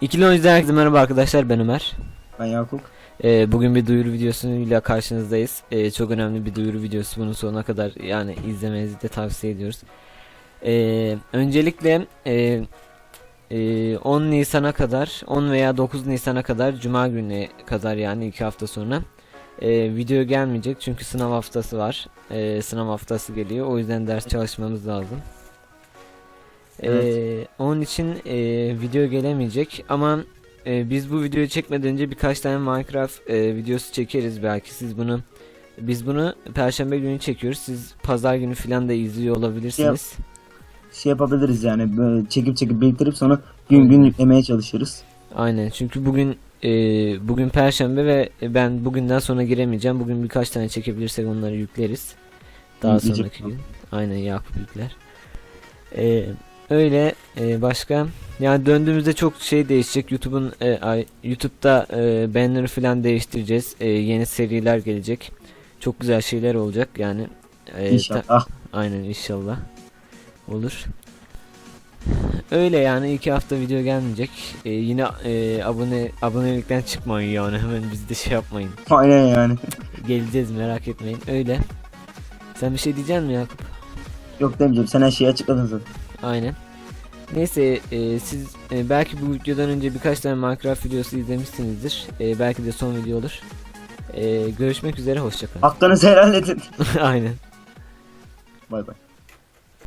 İkili oyuncudan herkese merhaba arkadaşlar ben Ömer. Ben Yakup. Ee, bugün bir duyuru videosuyla karşınızdayız. Ee, çok önemli bir duyuru videosu. Bunun sonuna kadar yani izlemenizi de tavsiye ediyoruz. Ee, öncelikle e, e, 10 Nisan'a kadar 10 veya 9 Nisan'a kadar Cuma gününe kadar yani 2 hafta sonra e, video gelmeyecek çünkü sınav haftası var. E, sınav haftası geliyor. O yüzden ders çalışmamız lazım. Ee, onun için e, video gelemeyecek ama e, biz bu videoyu çekmeden önce birkaç tane Minecraft e, videosu çekeriz belki siz bunu biz bunu perşembe günü çekiyoruz siz pazar günü falan da izliyor olabilirsiniz. Şey yapabiliriz yani böyle çekip çekip biriktirip sonra gün gün yüklemeye çalışırız. Aynen çünkü bugün e, bugün perşembe ve ben bugünden sonra giremeyeceğim. Bugün birkaç tane çekebilirsek onları yükleriz. Daha Yükleyecek sonraki gün. Aynen Yakup yükler. E, öyle e, başka yani döndüğümüzde çok şey değişecek. YouTube'un e, ay, YouTube'da e, banner'ı falan değiştireceğiz. E, yeni seriler gelecek. Çok güzel şeyler olacak yani. E, ta- İnşallah. Aynen inşallah. Olur. Öyle yani iki hafta video gelmeyecek. Ee, yine e, abone abonelikten çıkmayın yani hemen bizi de şey yapmayın. Aynen yani. Geleceğiz merak etmeyin. Öyle. Sen bir şey diyecek misin Yakup? Yok demeyeceğim sen her şeyi açıkladın zaten. Aynen. Neyse e, siz e, belki bu videodan önce birkaç tane Minecraft videosu izlemişsinizdir. E, belki de son video olur. E, görüşmek üzere hoşçakalın. Hakkınızı helal edin. Aynen. Bay bay.